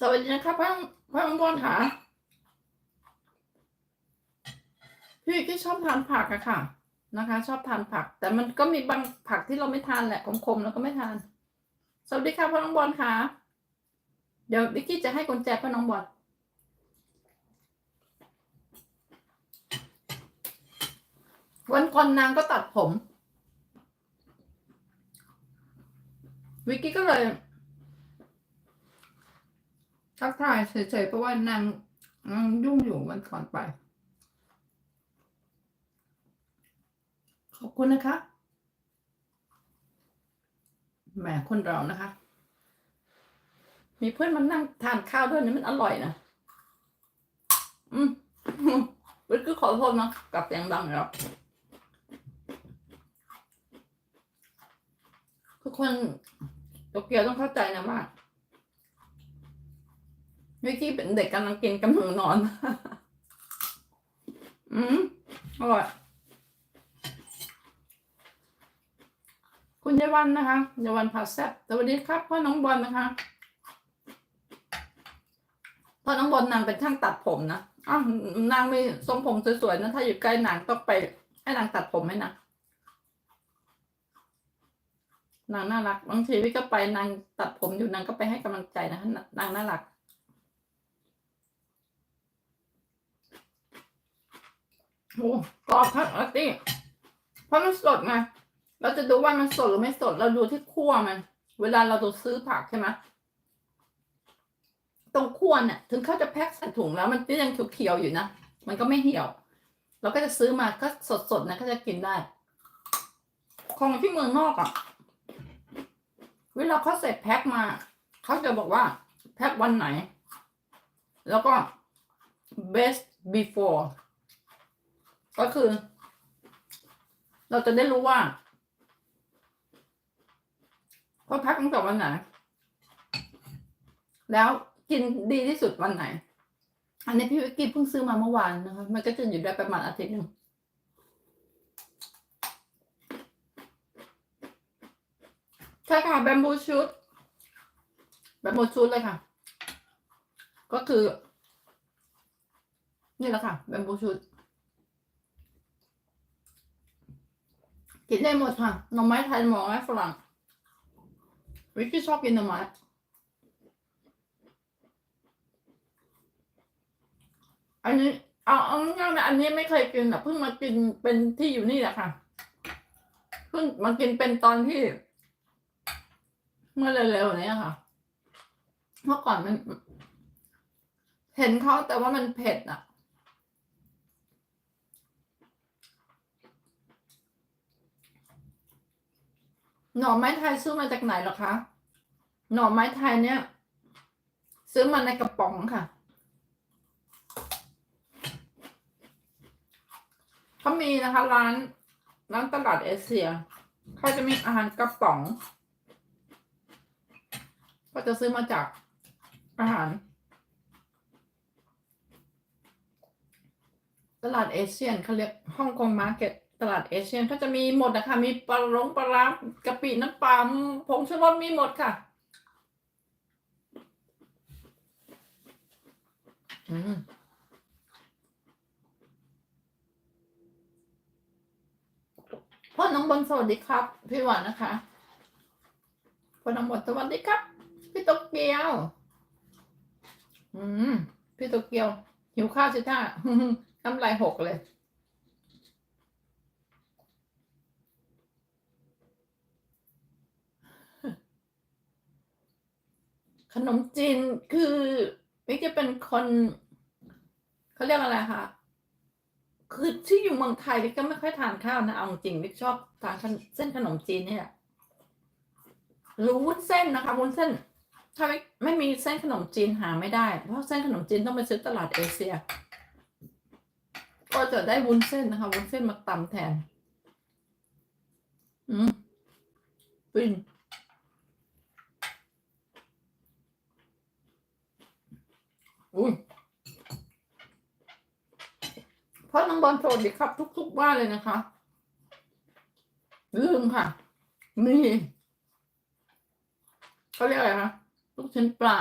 สวัสดีนะครับพ่อพ่อมังกรค่ะ พี่ที่ชอบทานผักอะค่ะ นะคะ ชอบทานผัก แต่มันก็มีบางผักที่เราไม่ทานแหละคมๆแล้วก็ไม่ทาน สวัสดีค่ะพ่อน้องบอลค่ะ เดี๋ยววิกกี้จะให้กุญแจพ่อน้องบอลวันก่อนนางก็ตัดผม วิกกี้ก็เลย ทักทายเฉยๆเพราะว่านางนางยุ่งอยู่วันก่อนไป ขอบคุณนะคะแหมคนเรานะคะ มีเพื่อนมานั่งทานข้าวด้วยนี่มันอร่อยนะอืมวิทก็ขอโทษนะกับเสียงดังแล้วทุกคนโตเกียวต้องเข้าใจนะว่า วิกกี้เป็นเด็กกำลังกินกำลังนอน อืมอร่อยคุณยายวันนะคะยายวันผัดแซ่บสวัสดีครับพ่อน้องบอลนะคะพ่อน้องบอลนางเป็นช่างตัดผมนะอ้าวนางมีทรงผมสวยๆนะถ้าอยู่ใกล้นางต้องไป ให้นางตัดผมให้นะนางน่ารักบางทีวิก็ไปนางตัดผมอยู่นางก็ไปให้กำลังใจนะนางน่ารัก โอ้กรอบครับอาตี้เพราะมันสดไงเราจะดูว่ามันสดหรือไม่สด เราดูที่คั่วมัน เวลาเราจะซื้อผักใช่ไหมตรงคั่วเนี่ยถึงเขาจะแพ็คใส่ถุงแล้วมันก็ยังเขียวๆอยู่นะมันก็ไม่เหี่ยว เราก็จะซื้อมาก็สดๆนะก็จะกินได้ของที่เมืองนอกอะ่ะ เวลาเขาใส่แพ็คมาเขาจะบอกว่าแพ็ควันไหน แล้วก็ best before ก็คือ เราจะได้รู้ว่าเขาพักตั้งแต่วันไหน แล้วกินดีที่สุดวันไหน อันนี้พี่วิกกี้เพิ่งซื้อมาเมื่อวานนะคะ มันก็จะอยู่ได้ประมาณอาทิตย์หนึ่งใช่ค่ะแบมบูชูดแบมบูชูดเลยค่ะ ก็คือ นี่แหละค่ะแบมบูชูด กินได้หมดค่ะหน่อไม้ไทยหน่อไม้ฝรั่งวิกกี้ชอบกินหน่อไม้อันนี้เอาเอาง่ายๆนะอันนี้ไม่เคยกินอะเพิ่งมากินเป็นที่อยู่นี่แหละค่ะเพิ่งมากินเป็นตอนที่ เมื่อเร็วๆนี้ค่ะ เมื่อก่อนมัน เห็นเขาแต่ว่ามันเผ็ดอะ หน่อไม้ไทยซื้อมาจากไหนหรอคะ หน่อไม้ไทยเนี่ย ซื้อมาในกระป๋องค่ะ เขามีนะคะ ร้าน ร้านตลาดเอเชีย เขาจะมีอาหารกระป๋อง ก็จะซื้อมาจากอาหาร ตลาดเอเชียนเขาเรียกฮ่องกงมาร์เก็ต ตลาดเอเชียนเขาจะมีหมดนะคะ มีปลาลงปลาร้ากะปิน้ำปลาผงชูรสมีหมดค่ะ อืมพ่อน้องบอลสวัสดีครับ พี่หวานนะคะพ่อน้องบอลสวัสดีครับ พี่โตเกียว อืม พี่โตเกียวหิวข้าวใช่ไหมน้ำลายหกเลย ขนมจีนคือวิกจะเป็นคนเขาเรียกอะไรคะคือที่อยู่เมืองไทยวิกก็ไม่ค่อยทานข้าวนะเอาจริงวิกชอบทานเส้นขนมจีนเนี่ยหรือวุ้นเส้นนะคะวุ้นเส้น ถ้าไม่ไม่มีเส้นขนมจีนหาไม่ได้ เพราะเส้นขนมจีนต้องไปซื้อตลาดเอเชีย ก็จะได้วุ้นเส้นนะคะวุ้นเส้นมาตำแทน อืมฟิน อุ้ยพราะน้องบอลโสดีครับ ทุกๆบ้านเลยนะคะ ลืมค่ะมีเขาเรียกอะไรคะลูกชิ้นปลา